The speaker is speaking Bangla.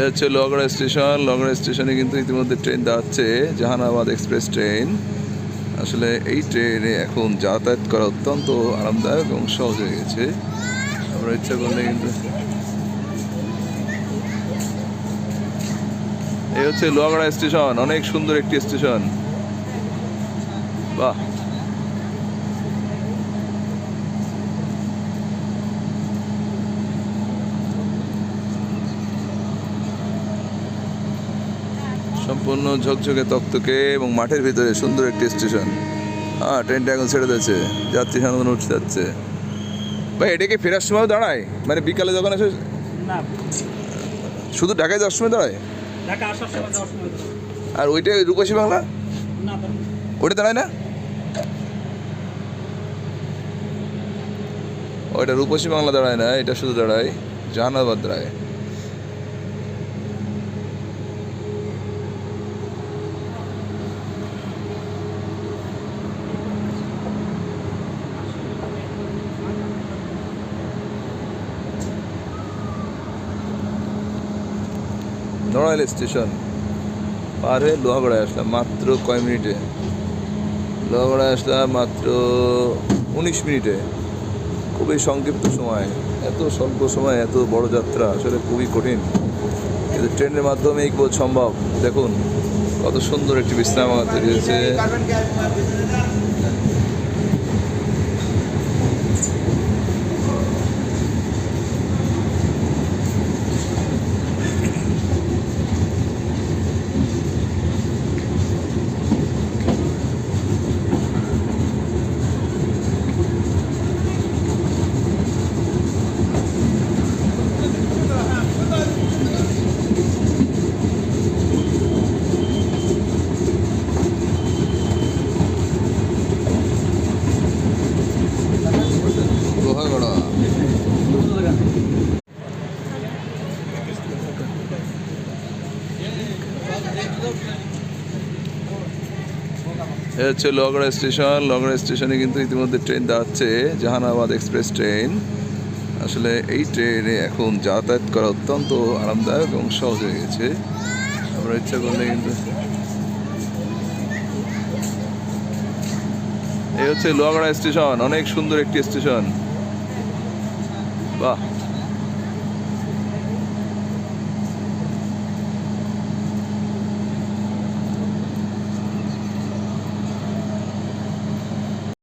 হচ্ছে লোহাগড়া স্টেশন। লোহাগড়া স্টেশনে কিন্তু ইতিমধ্যে ট্রেন যাচ্ছে, জাহানাবাদ এক্সপ্রেস ট্রেন। আসলে এই ট্রেনে এখন যাতায়াত করা অত্যন্ত আরামদায়ক এবং সহজ হয়ে গেছে। আমরা ইচ্ছা করলে কিন্তু এই হচ্ছে লোহাগড়া স্টেশন, অনেক সুন্দর একটি স্টেশন। বাহ! সম্পূর্ণ ঝকঝকে তকতকে এবং মাঠের ভিতরে সুন্দর একটি স্টেশন। হ্যাঁ ট্রেনটা এখন ছেড়ে দিয়েছে। যাত্রী সাধারণ উঠতে যাচ্ছে। ভাই এটা কি ফেরার সময় দাঁড়ায়? মানে বিকালে যখন না। শুধু ঢাকায় যাওয়ার সময় দাঁড়ায়। আর ওইটা রূপসী বাংলা? ওইটা দাঁড়ায় না? ওইটা রূপসী বাংলা দাঁড়ায় না এটা শুধু দাঁড়ায় জাহানাবাদ দাঁড়ায়। নড়াইল স্টেশন পার হয়ে লোহাগড়ায় আসলাম, মাত্র কয় মিনিটে? লোহাগড়ায় আসলাম মাত্র উনিশ মিনিটে। খুবই সংক্ষিপ্ত সময়, এত স্বল্প সময়, এত বড় যাত্রা আসলে খুবই কঠিন। কিন্তু ট্রেনের মাধ্যমে এই বোধ সম্ভব। দেখুন, কত সুন্দর একটি বিশ্রামাগার তৈরি হয়েছে লোহাগড়া হচ্ছে লোহাগড়া স্টেশন। লোহাগড়া স্টেশনে কিন্তু ইতিমধ্যে ট্রেন যাচ্ছে, জাহানাবাদ এক্সপ্রেস ট্রেন। আসলে এই ট্রেনে এখন যাতায়াত করা অত্যন্ত আরামদায়ক এবং সহজ হয়ে গেছে। আমরা ইচ্ছা করলে কিন্তু এই হচ্ছে লোহাগড়া স্টেশন, অনেক সুন্দর একটি স্টেশন। বাহ!